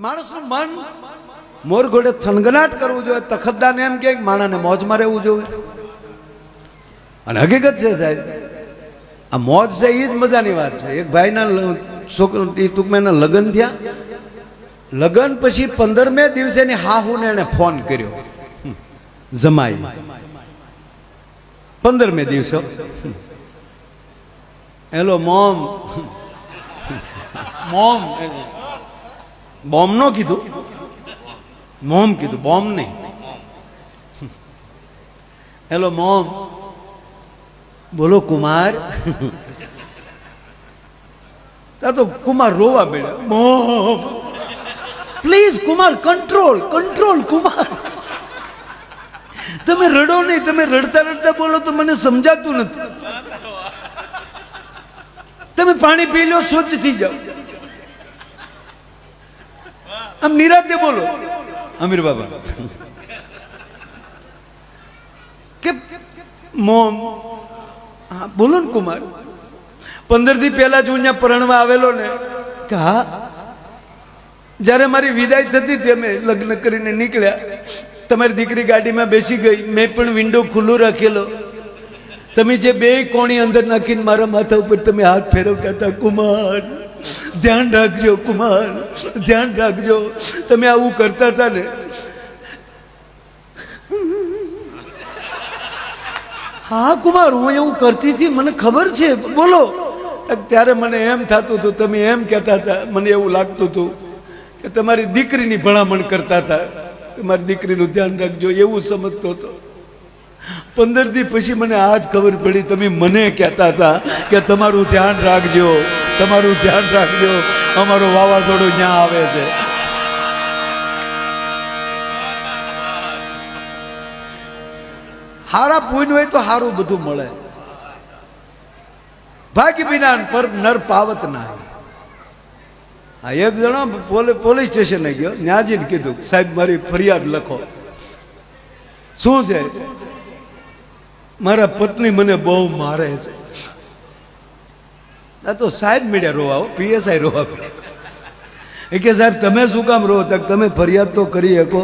માણસનું મન મોર ઘોડે થનગનાટ કરવું જોઈએ તખતદાને એમ કે માણાને મોજમાં રહેવું જોઈએ. અને હકીકત છે સાહેબ, આ મોજ છે એ જ મજાની વાત છે. એક ભાઈના છોકરો એ ટૂંકમાં એના લગ્ન થયા. લગ્ન પછી પંદરમે દિવસે એની હાહુને એને ફોન કર્યો. જમાઈ. પંદરમે દિવસે. Hello, mom. મોમ બોમ્બ નો કીધું? મોમ કીધું, બોમ્બ નહીં. Hello, mom. બોલો, કુમાર. તા કુમાર રોવા બેડ્યા mom. Please, Kumar, control control, Kumar. તમે રડો નહીં, તમે રડતા રડતા બોલો તો મને સમજાતું નથી. તમે પાણી પી લો, સ્વચ્છ થઈ જાઓ. આમ નિરાતે બોલો. અમીર બાબા. કે મોમ, હા, બોલો ને કુમાર. પંદરથી પહેલા જ હું અહીંયા પરણવા આવેલો ને, કે હા, જ્યારે મારી વિદાય થતી હતી અમે લગ્ન કરીને નીકળ્યા, તમારી દીકરી ગાડીમાં બેસી ગઈ, મેં પણ વિન્ડો ખુલ્લું રાખેલો. તમે જે બે કોણી અંદર નાખીને મારા માથા ઉપર તમે હાથ ફેરવતા હતા, કુમાર. ધ્યાન રાખજો કુમાર, ધ્યાન રાખજો. તમે આવું કરતા હતા ને. હા કુમાર, હું એવું કરતી હતી, મને ખબર છે. બોલો. ત્યારે મને એમ થતું હતું, તમે એમ કહેતા હતા, મને એવું લાગતું હતું કે તમારી દીકરીની ભલામણ કરતા હતા. તમારી દીકરીનું ધ્યાન રાખજો, એવું સમજતો હતો. પંદર દી પછી મને આ જ ખબર પડી, તમે મને કહેતા હતા કે તમારું ધ્યાન રાખજો. તમારું ધ્યાન રાખજો. અમારું વાવાઝોડું ત્યાં આવે છે. હારા પૂન હોય તો હારું બધું મળે. ભાગ્ય વિના પર નર પાવત ના હા એક જણો પોલીસ સ્ટેશને ગયો. ન્યાજીને કીધું, સાહેબ, મારી ફરિયાદ લખો. શું છે? મારા પત્ની મને બહુ મારે છે. આ તો સાહેબ મીડિયા રોવા પીએસઆઈ રોવા. એ કે સાહેબ, તમે શું કામ રો તક તમે ફરિયાદ તો કરી શકો.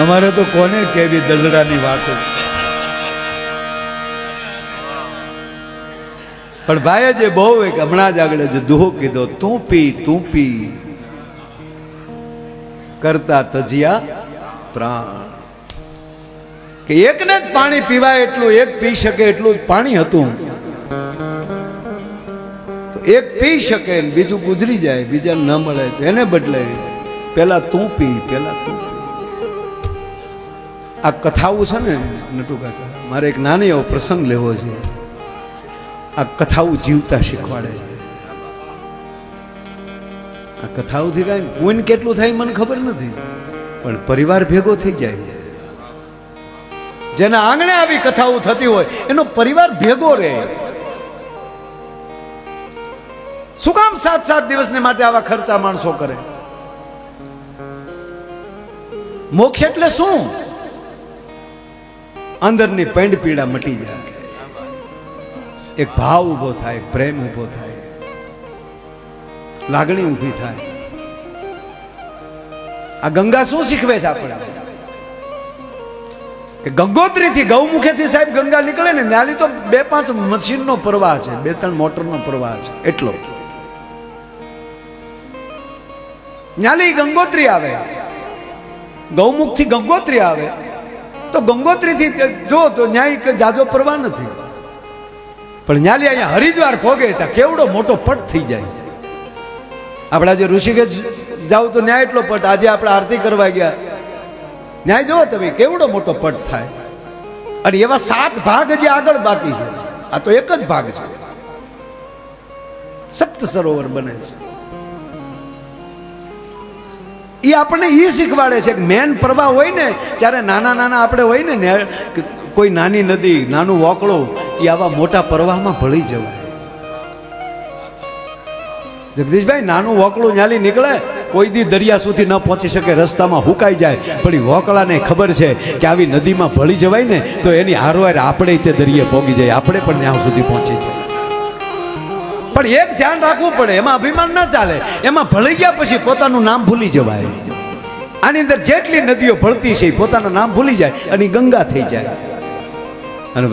અમારે તો કોને કેવી દલડાની વાતો? પણ ભાઈએ જે બહુ એક હમણાં જ આગળ જે દુહો કીધો, તું પી તું પી. કરતા તજિયા પ્રાણ. કે એકને જ પાણી પીવાય એટલું, એક પી શકે એટલું જ પાણી હતું. એક પી શકે બીજું ગુજરી જાય બીજા ન મળે એને બદલે પેલા તું પી, પેલા તું આ કથાઓ છે ને નટુ કાકા મારે એક નાનો એવો પ્રસંગ લેવો છે. આ કથાઓ જીવતા શીખવાડે આ કથાઓથી કાંઈ પુણ્ય કેટલું થાય મને ખબર નથી. પણ પરિવાર ભેગો થઈ જાય જેના આંગણે આવી કથાઓ થતી હોય, એનો પરિવાર ભેગો રહે. શું કામ સાત સાત દિવસને માટે આવા ખર્ચા માણસો કરે? મોક્ષ એટલે શું? અંદરની પેંડ પીડા મટી જાય. એક ભાવ ઊભો થાય પ્રેમ ઊભો થાય. લાગણી ઊભી થાય. આ ગંગા શું શીખવે છે આપણે? કે ગંગોત્રીથી ગૌમુખેથી સાહેબ ગંગા નીકળે ને ત્યાંની તો બે પાંચ મશીનનો પ્રવાહ છે, બે ત્રણ મોટરનો પ્રવાહ છે, એટલો. ન્યાલી ગંગોત્રી આવે. ગૌમુખથી ગંગોત્રી આવે. તો ગંગોત્રીથી જો, તો ન્યાય જાજો પરવા નથી. પણ ન્યાલી અહીંયા હરિદ્વાર ભોગે ત્યાં કેવડો મોટો પટ થઈ જાય. આપણે આજે ઋષિકેશ જાવ તો ન્યાય એટલો પટ. આજે આપણે આરતી કરવા ગયા. ન્યાય જુઓ તમે, કેવડો મોટો પટ થાય. અને એવા સાત ભાગ જે આગળ બાકી છે, આ તો એક જ ભાગ છે. સપ્ત સરોવર બને છે. એ આપણને એ શીખવાડે છે કે મેન પ્રવાહ હોય ને ત્યારે નાના નાના આપણે હોય ને કોઈ નાની નદી, નાનું વોકળો એ આવા મોટા પ્રવાહમાં ભળી જવાય જગદીશભાઈ, નાનું વોકળું ન્યાલી નીકળે કોઈ દી દરિયા સુધી ન પહોંચી શકે, રસ્તામાં હુકાઈ જાય. પણ એ વોકળાને ખબર છે કે આવી નદીમાં ભળી જવાય ને, તો એની હારવાર આપણે તે દરિયે પોગી જાય. આપણે પણ ત્યાં સુધી પહોંચી જાય. પણ એક ધ્યાન રાખવું પડે, એમાં અભિમાન ના ચાલે. એમાં ભળી ગયા પછી પોતાનું નામ ભૂલી જવાય. આની અંદર જેટલી નદીઓ ભળતી છે પોતાનું નામ ભૂલી જાય અને ગંગા થઈ જાય. અને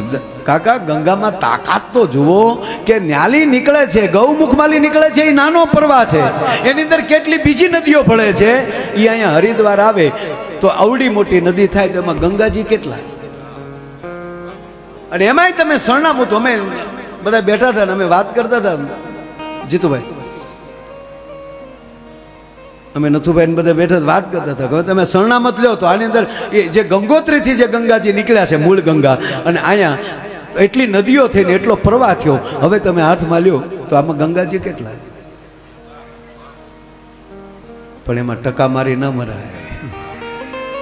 કાકા, ગંગામાં તાકાત તો જુઓ કે ન્યાલી નીકળે છે, ગૌમુખમાલી નીકળે છે, એ નાનો પ્રવાહ છે. એની અંદર કેટલી બીજી નદીઓ ભળે છે? એ અહીંયા હરિદ્વાર આવે તો અવડી મોટી નદી થાય તો એમાં ગંગાજી કેટલા? અને એમાંય તમે સરનામું તો અમે બધા બેઠા હતા ને અમે વાત કરતા હતા જીતુભાઈ. અમે નથુભાઈ બધા બેઠા વાત કરતા હતા. હવે તમે શરણામત લ્યો તો આની અંદર એ જે ગંગોત્રીથી જે ગંગાજી નીકળ્યા છે, મૂળ ગંગા. અને અહીંયા એટલી નદીઓ થઈને એટલો પ્રવાહ થયો. હવે તમે હાથમાં લ્યો તો આમાં ગંગાજી કેટલા? પણ એમાં ટકા મારી ન મરાય.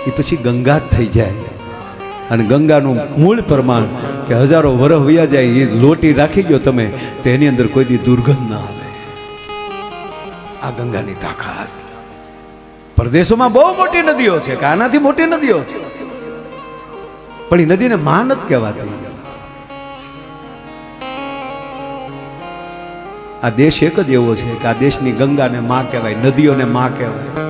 એ પછી ગંગા જ થઈ જાય. અને ગંગાનું મૂળ પ્રમાણ કે હજારો વરહ વયા જાય એ લોટી રાખી ગયો તમે, તો એની અંદર કોઈ દી દુર્ગંધ ના આવે. આ ગંગાની તાકાત. પરદેશોમાં બહુ મોટી નદીઓ છે કે મોટી નદીઓ છે? પણ એ નદીને માં કહેવાતી. આ દેશ એક જ એવો છે કે આ દેશની ગંગાને માં કહેવાય, નદીઓને માં કહેવાય.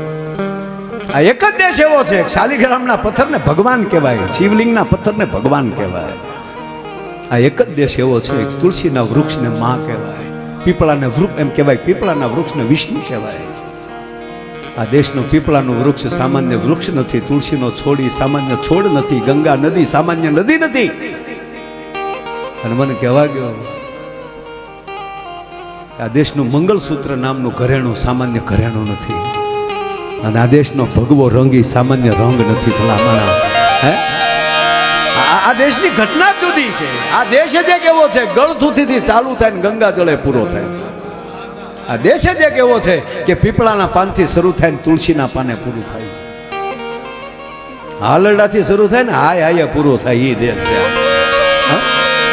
આ એક જ દેશ એવો છે, શાલિગ્રામના પથ્થરને ભગવાન કહેવાય, શિવલિંગના પથ્થરને ભગવાન કહેવાય. આ એક જ દેશ એવો છે, તુલસીના વૃક્ષને માં કહેવાય, પીપળાને વૃક્ષ એમ કહેવાય, પીપળાના વૃક્ષને વિષ્ણુ કહેવાય. આ દેશનું પીપળાનું વૃક્ષ સામાન્ય વૃક્ષ નથી, તુલસીનો છોડી સામાન્ય છોડ નથી, ગંગા નદી સામાન્ય નદી નથી. અને મને કહેવા ગયો આ દેશનું મંગલસૂત્ર નામનું ઘરેણું સામાન્ય ઘરેણું નથી. અને આ દેશનો ભગવો રંગી સામાન્ય રંગ નથી ભલામણા હે? આ દેશની ઘટના જુદી છે. આ દેશ જ એક એવો છે, ગળથુથીથી ચાલુ થાય ને ગંગા જળે પૂરો થાય. આ દેશ જ એક એવો છે કે પીપળાના પાનથી શરૂ થાય ને તુલસીના પાને પૂરું થાય છે. હાલરડાથી શરૂ થાય ને હાય હાય પૂરો થાય એ દેશ છે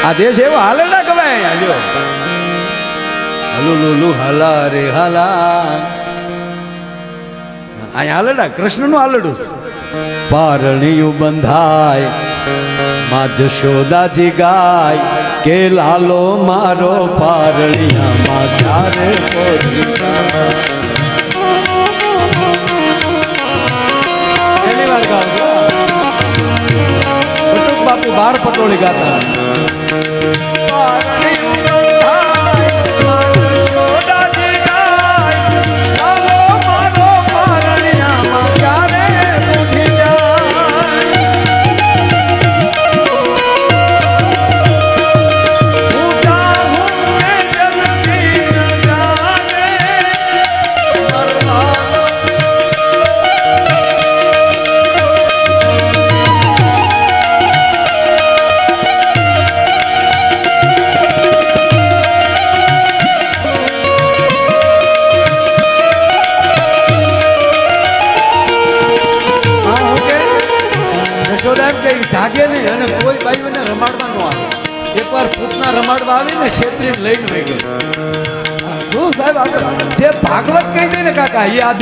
આ. દેશ એવો હાલરડા કહેવાય હાલ્યો હલુ લુલુ હલા રે હલા. અહીંયા હાલરડા, કૃષ્ણનું હાલરડું. પારણિયું બંધાયમાં જશોદાજી ગાય. કે લાલો મારો પારળિયામાં. બટુક બાપુ બાર પટોળી ગાતા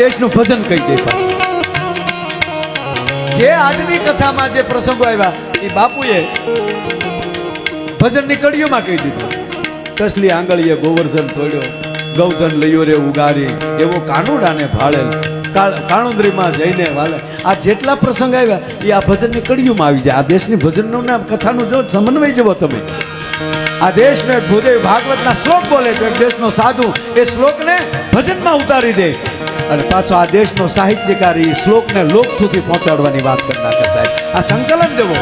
દેશનું ભજન કહી દે જે આજની કથામાં જે પ્રસંગો આવ્યા, એ બાપુએ ભજનની કડીઓમાં કહી દીધું. કસલી આંગળીએ ગોવર્ધન તોડ્યો, ગૌધન લઈયો રે ઉગારી, એવો કાનુડાને ભાળેલ. કાણુંદરીમાં જઈને વાલે. આ જેટલા પ્રસંગ આવ્યા, એ આ ભજનની કડીઓમાં આવી જાય. આ દેશની ભજનનું ને કથાનું જો સમન્વય જવો તમે. આ દેશને ભૂદેવ ભાગવતના શ્લોક બોલે તો એક દેશનો સાધુ, એ શ્લોકને ભજનમાં ઉતારી દે. અને પાછો આ દેશનો સાહિત્યકાર એ શ્લોકને લોક સુધી પહોંચાડવાની વાત કરી સાહેબ. આ સંકલન જવો.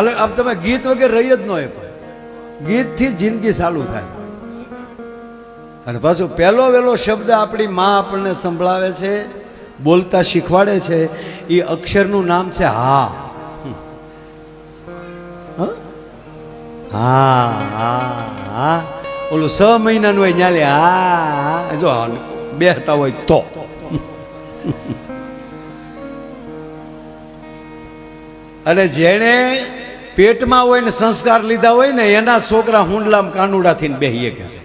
હાલ, આમ તમે ગીત વગેરે રહી જ ન હોય કોઈ. ગીતથી જિંદગી ચાલુ થાય. અને પાછું પહેલો વહેલો શબ્દ આપણી માં આપણને સંભળાવે છે, બોલતા શીખવાડે છે, એ અક્ષરનું નામ છે હ? હા? હા હા ઓલું છ મહિનાનું હોય ન્યાલે, હા જો બેહતા હોય તો. અને જેણે પેટમાં હોય ને સંસ્કાર લીધા હોય ને, એના છોકરા હુંડલામ કાનુડાથી બેહીએ કે છે.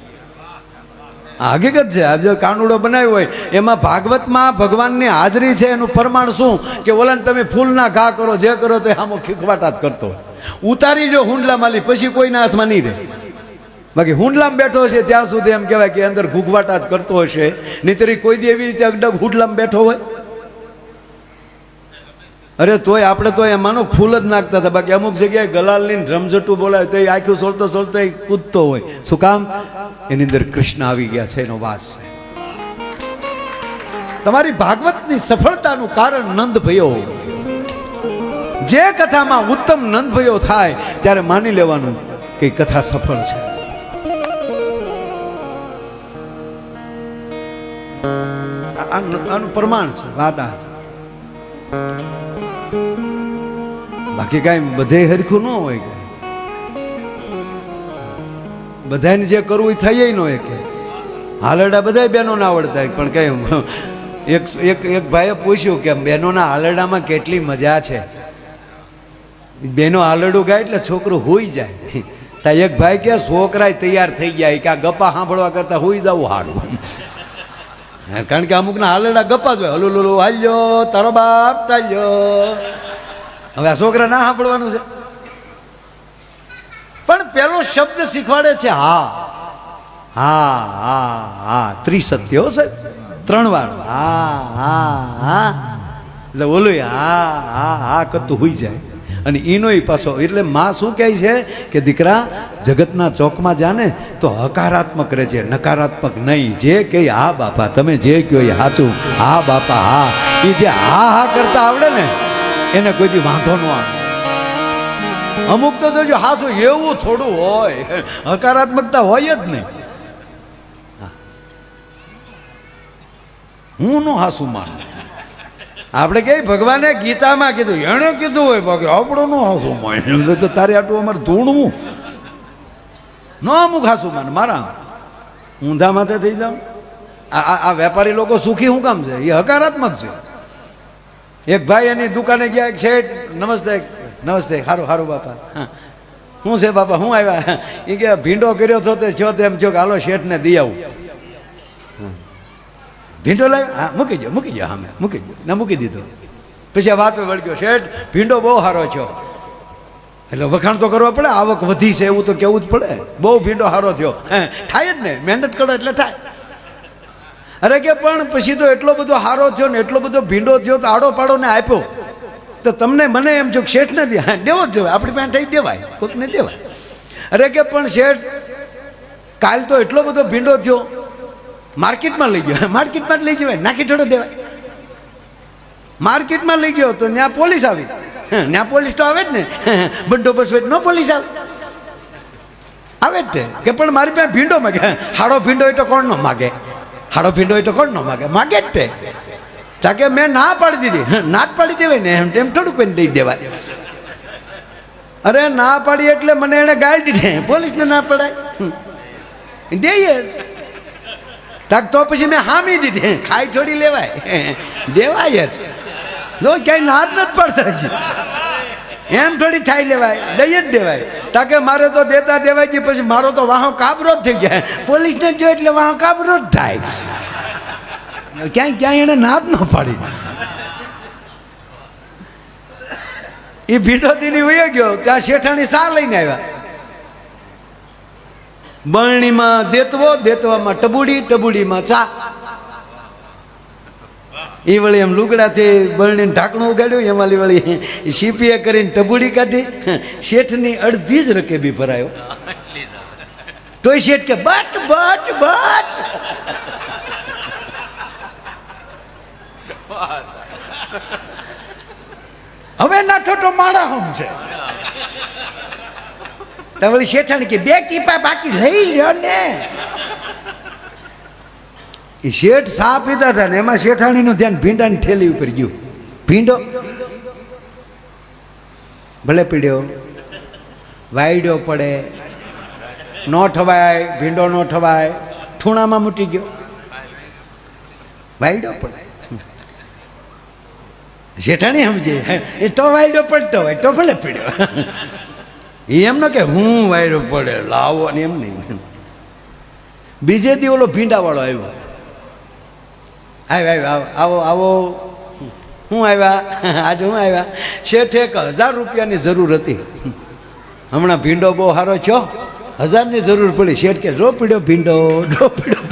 હકીકત છે. આ જો કાનુડો બનાવ્યો હોય, એમાં ભાગવતમાં ભગવાનની હાજરી છે, એનું પ્રમાણ શું? કે ઓલાને તમે ફૂલના ઘા કરો, જે કરો તો આમાં ખીખવાટા જ કરતો હોય. ઉતારી જો હુંડલા માલી પછી કોઈના હાથમાં નહીં રહે. બાકી હુંડલામ બેઠો છે ત્યાં સુધી એમ કહેવાય કે અંદર ઘૂઘવાટા જ કરતો હશે. નહીતર કોઈ દી એવી રીતે અગડગ હુંડલામ બેઠો હોય. અરે તોય આપણે તો એમાંનો ફૂલ જ નાખતા હતા. બાકી અમુક જગ્યાએ ગલાલની રમઝટું બોલાવે તો એ આખું સોલતો સોલતો એ કૂદતો હોય. શું કામ? એની અંદર કૃષ્ણ આવી ગયા છે, એનો વાસ છે. તમારી ભાગવતની સફળતાનું કારણ નંદ ભયો. જે કથામાં ઉત્તમ નંદ ભયો થાય, ત્યારે માની લેવાનું કે કથા સફળ છે. આનું પ્રમાણ છે, વાત આ છે. બાકી કાંઈ બધે હરખું ન હોય બધાને જે કરવું એ થઈ ન હોય કે. હાલરડા બધા બહેનો ના આવડતા પણ કઈ એક એક એક ભાઈએ પૂછ્યું કે બહેનોના હાલરડામાં કેટલી મજા છે? બેનો હાલરડું ગાય એટલે છોકરું હોઈ જાય. તા એક ભાઈ કે છોકરાય તૈયાર થઈ ગયા. કે આ ગપ્પા સાંભળવા કરતા હોઈ જવું સારું કારણ કે અમુકના હાલરડા ગપ્પા જ હોય. હલુ, લુલુ, હાલ્યો, તારો બાપ ચાલ્યો. હવે આ છોકરા ના સાંભળવાનું છે. પણ પેલો શબ્દ શીખવાડે છે, હા. હા હા હા. ત્રિસત્ય સાહેબ. ત્રણ વાર. હા હા હા. એટલે ઓલું હા હા હા કરતું હોઈ જાય. અને એનો પાછો. એટલે માં શું કહે છે કે દીકરા, જગતના ચોકમાં જાને તો હકારાત્મક રહેજે, નકારાત્મક નહીં. જે કે હા બાપા, તમે જે કહો એ સાચું. હા બાપા, હા. એ જે હા હા કરતા આવડે ને, એને કોઈ દી વાંધો ન આવે. અમુક તો જોજો હાસું એવું થોડું હોય. હકારાત્મકતા હોય જ નહીં. હું. નો હાસું માનું? આપણે કે ભગવાને ગીતામાં કીધું, એણે કીધું હોય, બાકી આપણું ન હાસું માન તો તારે આટલું અમારે ધૂણવું. ન અમુક હાસું માન મારા ઊંધા માથે થઈ જાઉં. આ, આ- વેપારી લોકો સુખી શું કામ છે? એ હકારાત્મક છે. એક ભાઈ એની દુકાને ગયા, એક શેઠ, નમસ્તે નમસ્તે સારું સારું બાપા. હા. શું છે બાપા હું આવ્યા? એ કે ભીંડો કર્યો તો તે છો તેમ કે, હાલો, શેઠને દઈ આવું. ભીંડો લાવ્યો? હા, મૂકી દો મૂકી દો સામે, મૂકી દો ના, મૂકી દીધો. પછી આ વાત વળગ્યો, શેઠ, ભીંડો બહુ સારો છો. એટલે વખાણ તો કરવા પડે, આવક વધી છે એવું તો કેવું જ પડે. બહુ ભીંડો સારો થયો. હે, થાય જ ને, મહેનત કરો એટલે થાય. અરે કે પણ પછી તો એટલો બધો હારો થયો ને, એટલો બધો ભીંડો થયો તો આડો પાડો ને આપ્યો. તો તમને મને એમ જો શેઠ ને દે. હા, દેવો જ જોઈએ આપણી પાસે થઈ દેવાય, કોકને દેવાય. અરે કે પણ શેઠ, કાલ તો એટલો બધો ભીંડો થયો. માર્કેટમાં લઈ ગયો. માર્કેટમાં લઈ જવાય. નાખી થોડો દેવાય. માર્કેટમાં લઈ ગયો તો ત્યાં પોલીસ આવી. ત્યાં પોલીસ તો આવે જ ને. બંદોબસ્ત હોય ન પોલીસ આવે. આવે જ તે. કે પણ મારી પાસે ભીંડો માગે. હાડો ભીંડો હોય તો કોણ ન માગે? હાડો ભીંડો હોય તો કોણ ન માગે? માગે જ તે. તા કે મેં ના પાડી દીધી. ના જ પાડી દેવાય ને, એમ તેમ થોડુંક કોઈને દઈ દેવાય. અરે ના પાડી એટલે મને એને ગાળી દીધી. પોલીસને ના પડાય. દઈએ. તાક તો પછી મેં હામી દીધી. ખાઈ થોડી લેવાય. દેવાય જ. જો ક્યાંય નાદ નથી પડતા એમ થોડી ખાઈ લેવાય. દઈ જ દેવાય. તાકે મારે તો દેતા દેવાય છે પછી મારો તો વાહો કાબરો જ થઈ જાય. પોલીસને જો એટલે વાહો કાબરો જ થાય. ક્યાંય ક્યાંય એને ના જ ન પાડી. એ ભીડોદીની વયો ગયો. ત્યાં શેઠાણી સા લઈને આવ્યા. બરણીમાં દેતવો, દેતવામાં ટબુડી, ટબુડીમાં ચા. એ વળી એમ લુગડાથી બરણીને ઢાંકણું ઉગાડ્યું, એમાં વળી સીપીએ કરીને ટબુડી કાઢી. શેઠની અડધી જ રકેબી ભરાયો. તોય શેઠ કે, બટ બટ બટ. હવે નાઠો તો માળા હમ છે. વળી શેઠાણી કે, બે ચીપા બાકી લઈ લ્યો ને. એ શેઠ સા પીતા હતા ને, એમાં શેઠાણીનું ધ્યાન ભીંડાની થેલી ઉપર ગયું. ભીંડો. ભલે પીડ્યો. વાયડ્યો પડે. નો ઠવાય, ભીંડો નો ઠવાય. ઠૂણામાં મૂટી ગયો. વાયડો પડે. શેઠાણી સમજે. એ તો વાયડો પડતો હોય, તો ભલે પીડ્યો. એમ ન કે હું વાયરો પડે, લાવો ને એમ નહીં. બીજે દી ઓલો ભીંડાવાળો આવ્યો. આવ્યો આવ્યો આવો આવો હું આવ્યા આજે હું આવ્યા શેઠ એક હજાર રૂપિયાની જરૂર હતી. હમણાં ભીંડો બહુ સારો છો હજારની જરૂર પડી. શેઠ કે, જો પીડ્યો ભીંડો, જો પીડ્યો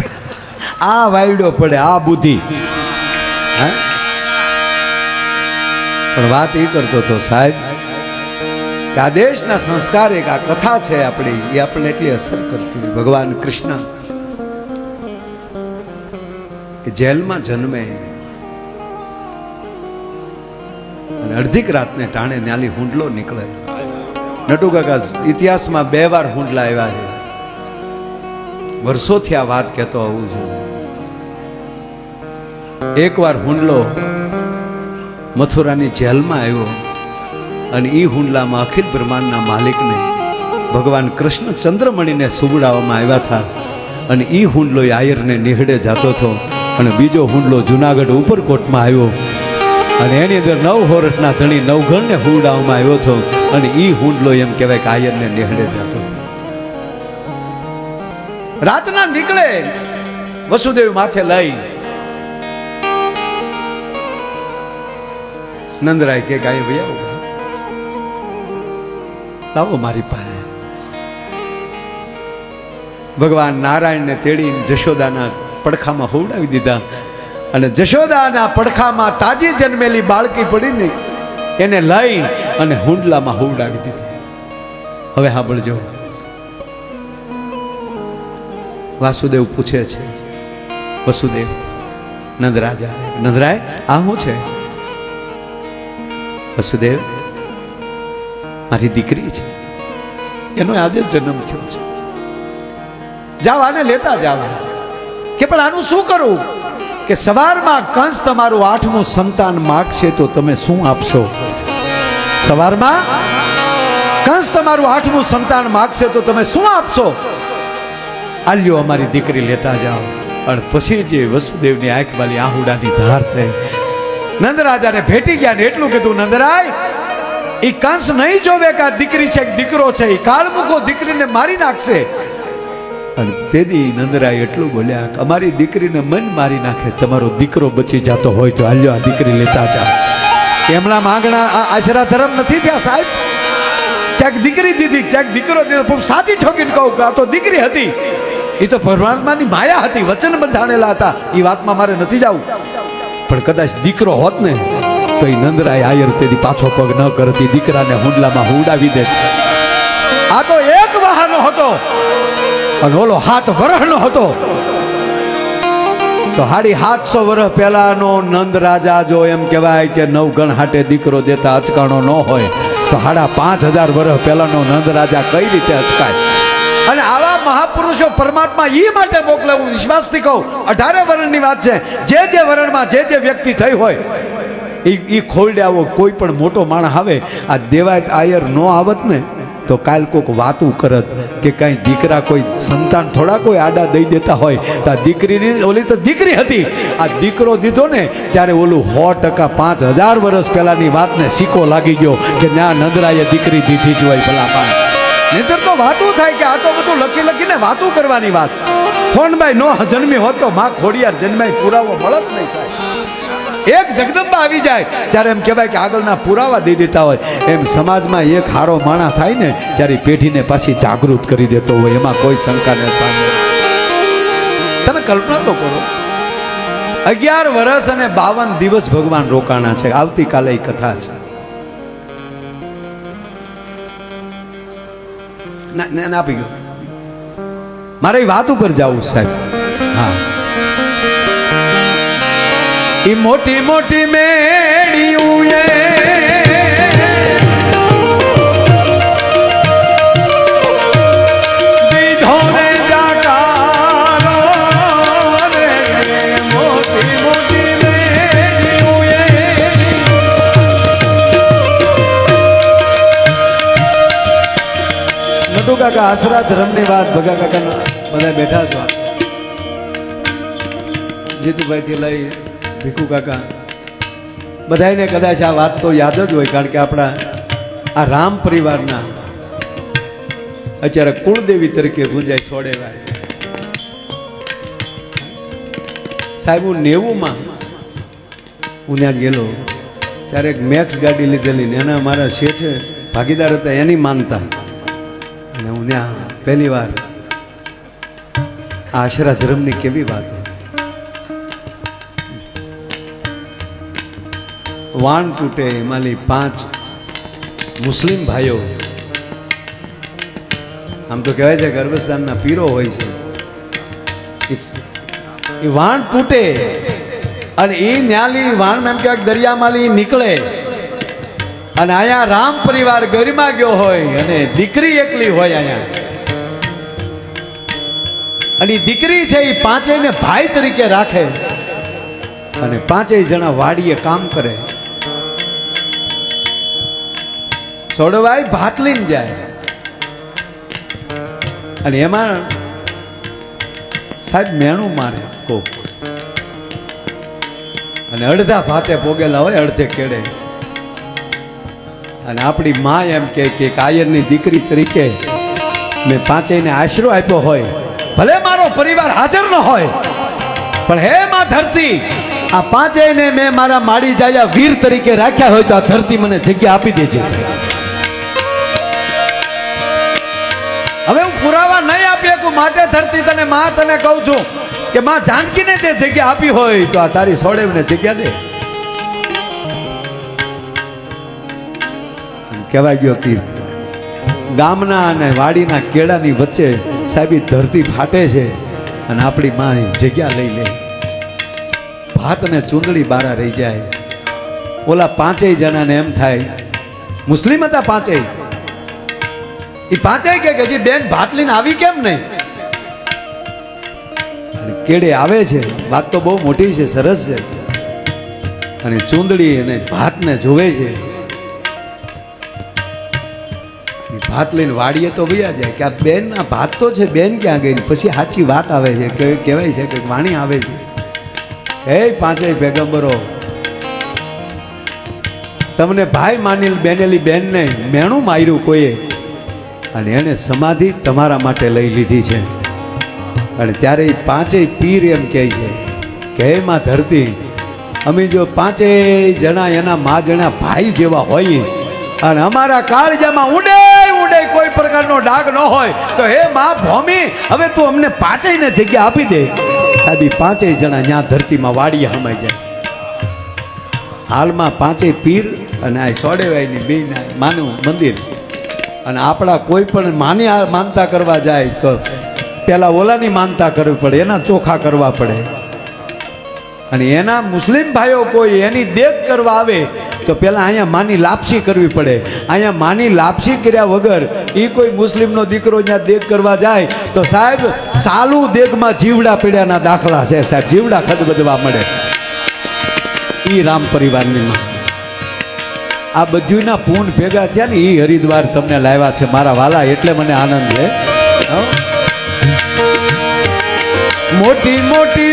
આ વાયડો પડે, આ બુદ્ધિ. હા? પણ વાત એ કરતો હતો સાહેબ કે આ દેશના સંસ્કાર એક આ કથા છે આપણી, એ આપણને એટલી અસર કરતી. ભગવાન કૃષ્ણ કે જેલમાં જન્મે અને અડધીક રાતને ટાણે ન્યાલી હુંડલો નીકળે. નટુ કાકા, ઇતિહાસમાં બે વાર હુંડલા આવ્યા છે. વર્ષોથી આ વાત કહેતો આવું છું. એકવાર હુંડલો મથુરાની જેલમાં આવ્યો. અને એ હુંડલામાં અખિલ બ્રહ્માંડના માલિકને ભગવાન કૃષ્ણ ચંદ્રમણીને સુબડાવવામાં આવ્યા હતા. અને એ હુંડલો આયરને નિહળે જતો હતો. અને બીજો હુંડલો જુનાગઢ ઉપરકોટમાં આવ્યો. અને એની અંદર નવ હોરઠના ધણી નવઘણને હુંડાવવામાં આવ્યો હતો. અને એ હુંડલો એમ કહેવાય કે આયરને નિહળે જતો હતો. રાતના નીકળે, વસુદેવ માથે લઈ. નંદરાય કે કાંઈ ભાઈ લાવો મારી પાસે. ભગવાન નારાયણને તેડીને જશોદાના પડખામાં હોવડાવી દીધા. અને જશોદાના પડખામાં તાજી જન્મેલી બાળકી પડીને એને લઈ અને હુંડલામાં હોવડાવી દીધી. હવે સાંભળજો. વાસુદેવ પૂછે છે, વસુદેવ નંદરાજા નંદરાય આ શું છે? વસુદેવ મારી દીકરી છે. એનો આજે જન્મ થયો છે. જાઓ આને લેતા જાવા કે પણ આનું શું કરું? કે સવારમાં કંસ તમારું આઠમું સંતાન માગશે તો તમે શું આપશો? સવારમાં કંસ તમારું આઠમું સંતાન માગશે તો તમે શું આપશો? આલ્યો અમારી દીકરી લેતા જાઓ. અને પછી જે વસુદેવની આંખ વાલી આહુડાની ધાર છે. નંદરાજાને ભેટી ગયા ને એટલું કીધું, નંદરાય એ કંસ નહીં જોવે કે આ દીકરી છે દીકરો છે એ કાળ મૂકો, દીકરીને મારી નાખશે. અને તેદી નંદરાય એટલું બોલ્યા કે અમારી દીકરીને મન મારી નાખે, તમારો દીકરો બચી જતો હોય તો હાલ્યો આ દીકરી લેતા જા. એમના માંગણા આ આશરા ધર્મ નથી થયા, સાહેબ? ક્યાંક દીકરી દીધી, ક્યાંક દીકરો દીધો સાચી ઠોકીને કહું કે આ તો દીકરી હતી. એ તો પરમાત્માની માયા હતી, વચન બંધાણેલા હતા. એ વાતમાં મારે નથી જવું. પણ કદાચ દીકરો હોત ને તો એ નંદરાય આયર તેથી પાછો પગ ન કરતી દીકરાને હુંડલામાં હુંડાવી દે. આ તો એક વાહનો હતો અને ઓલો હાથ વરહનો હતો. તો હાડી સાતસો વર્ષ પહેલાનો નંદ રાજા જો એમ કહેવાય કે નવગણ હાટે દીકરો દેતા અચકાણો ન હોય, તો હાડા પાંચ હજાર વર્ષ પહેલાનો નંદ રાજા કઈ રીતે અચકાય? અને આવા મહાપુરુષો પરમાત્મા એ માટે મોકલે, હું વિશ્વાસથી કહું, અઢારે વર્ણની વાત છે, જે જે વરણમાં જે જે વ્યક્તિ થઈ હોય એ એ ખોલડે આવો, કોઈ પણ મોટો માણસ આવે, આ દેવાયત આયર ન આવત ને, તો કાલ કોક વાતું કરત કે કાંઈ દીકરા કોઈ, સંતાન થોડા કોઈ આડા દઈ દેતા હોય, તો આ દીકરીની, ઓલી તો દીકરી હતી. આ દીકરો દીધો ને, ત્યારે ઓલું સો ટકા પાંચ હજાર વર્ષ પહેલાની વાતને સિક્કો લાગી ગયો કે ના નંદરાએ દીકરી દીધી જ હોય ભલા પા નહીતર તો વાતું થાય કે આ તો બધું લખી લખીને વાતું કરવાની વાત. ફોનભાઈ નો જન્મી હોત તો માં ખોડિયાર જન્માય પુરાવો મળત નહીં થાય એક જગદંબા આવી જાય. ત્યારે એમ કહેવાય કે આગળના પુરાવા દઈ દેતા હોય. એમ સમાજમાં એક હારો માણા થાય ને, ત્યારે પેઢીને પાછી જાગૃત કરી દેતો હોય. એમાં કોઈ શંકા ન થાય તમે કલ્પના તો કરો. અગિયાર વર્ષ અને બાવન દિવસ ભગવાન રોકાણા છે. આવતીકાલે કથા છે. ના આપી ગયો. મારે વાત ઉપર જવું સાહેબ. હા. ઈ મોટી મોટી મેળીયું એ. કાકા આશરા ધર્મની વાત, ભગા કાકાના બધા બેઠા છો. જીતુભાઈથી લઈ ભીખુ કાકા. બધાને કદાચ આ વાત તો યાદ જ હોય, કારણ કે આપણા આ રામ પરિવારના અત્યારે કુળદેવી તરીકે ગુંજાઈ સોડેવાય. સાહેબ, હું નેવુંમાં હું ત્યાં ગયેલો. ત્યારે એક મેક્સ ગાડી લીધેલી ને એના મારા શેઠ ભાગીદાર હતા, એની માનતા. અને હું ત્યાં પહેલી વાર આશરા ધર્મની કેવી વાત વાણ તૂટે એમાંની પાંચ મુસ્લિમ ભાઈઓ. આમ તો કહેવાય છે ગર્ભસ્થાનના પીરો હોય છે. ઈ વાણ તૂટે અને એ ન્યાલી વાણ એમ કહેવાય દરિયામાંથી નીકળે. અને અહીંયા રામ પરિવાર ગરીમાં ગયો હોય અને દીકરી એકલી હોય અહીંયા. અને દીકરી છે એ પાંચેયને ભાઈ તરીકે રાખે. અને પાંચેય જણા વાડીએ કામ કરે. સોડવાય ભાત લઈને જાય. અને એમાં સાહેબ મેણું મારે કોક. અને અડધા ભાતે પોગેલા હોય, અડધે કેડે અને આપણી મા એમ કે કાયરની દીકરી તરીકે મેં પાંચેયને આશરો આપ્યો હોય. ભલે મારો પરિવાર હાજર ન હોય, પણ હે માં ધરતી, આ પાંચેયને મેં મારા માડી જાયા વીર તરીકે રાખ્યા હોય તો આ ધરતી મને જગ્યા આપી દેજે. હવે આપી શકું માટે ધરતી તને માં તને કહું છું કે માં જાનકીને તે જગ્યા આપી હોય તો આ તારી સોડેવને જગ્યા દે. કહેવાય ગયો કે ગામના અને વાડીના કેળાની વચ્ચે સાહેબી ધરતી ફાટે છે અને આપણી માં જગ્યા લઈ લે. ભાત ને ચૂંદડી બારા રહી જાય. ઓલા પાંચેય જણાને એમ થાય, મુસ્લિમ હતા પાંચેય? એ પાંચેય કે હજી બેન ભાત લઈને આવી કેમ નહીં? કેડે આવે છે? વાત તો બહુ મોટી છે, સરસ છે. અને ચૂંદડી અને ભાતને જોવે છે. ભાત લઈને વાડીએ તો વયા જાય કે આ બેન, આ ભાત તો છે, બેન ક્યાં ગઈ? પછી સાચી વાત આવે છે, કે કહેવાય છે કે વાણી આવે છે. હે પાંચેય પેગમ્બરો તમને ભાઈ માની બેનેલી બેનને મેણું માર્યું કોઈએ? અને એને સમાધિ તમારા માટે લઈ લીધી છે. અને ત્યારે એ પાંચેય પીર એમ કહે છે કે, હે માં ધરતી, અમે જો પાંચેય જણા એના મા જણા ભાઈ જેવા હોઈએ અને અમારા કાળજામાં ઉડે ઉડે કોઈ પ્રકારનો ડાઘ ન હોય, તો હે માં ભૂમિ, હવે તું અમને પાંચેયને જગ્યા આપી દે. સાહેબ પાંચેય જણા ત્યાં ધરતીમાં વાડીએ હમાઈ જાય હાલમાં પાંચેય પીર અને આ સોડેવાઈની બે માનું મંદિર અને આપણા કોઈ પણ માની માનતા કરવા જાય તો પહેલાં ઓલાની માનતા કરવી પડે, એના ચોખા કરવા પડે. અને એના મુસ્લિમ ભાઈઓ કોઈ એની દેખ કરવા આવે તો પહેલાં અહીંયા માની લાપસી કરવી પડે. અહીંયા માની લાપસી કર્યા વગર એ કોઈ મુસ્લિમનો દીકરો ત્યાં દેખ કરવા જાય તો સાહેબ, સાલું દેગમાં જીવડા પીડ્યાના દાખલા છે સાહેબ. જીવડા ખદબદવા મળે. એ રામ પરિવારની માં. આ બધુંના પૂન ભેગા થયા ને એ હરિદ્વાર તમને લાવ્યા છે મારા વાલા, એટલે મને આનંદ છે. મોટી મોટી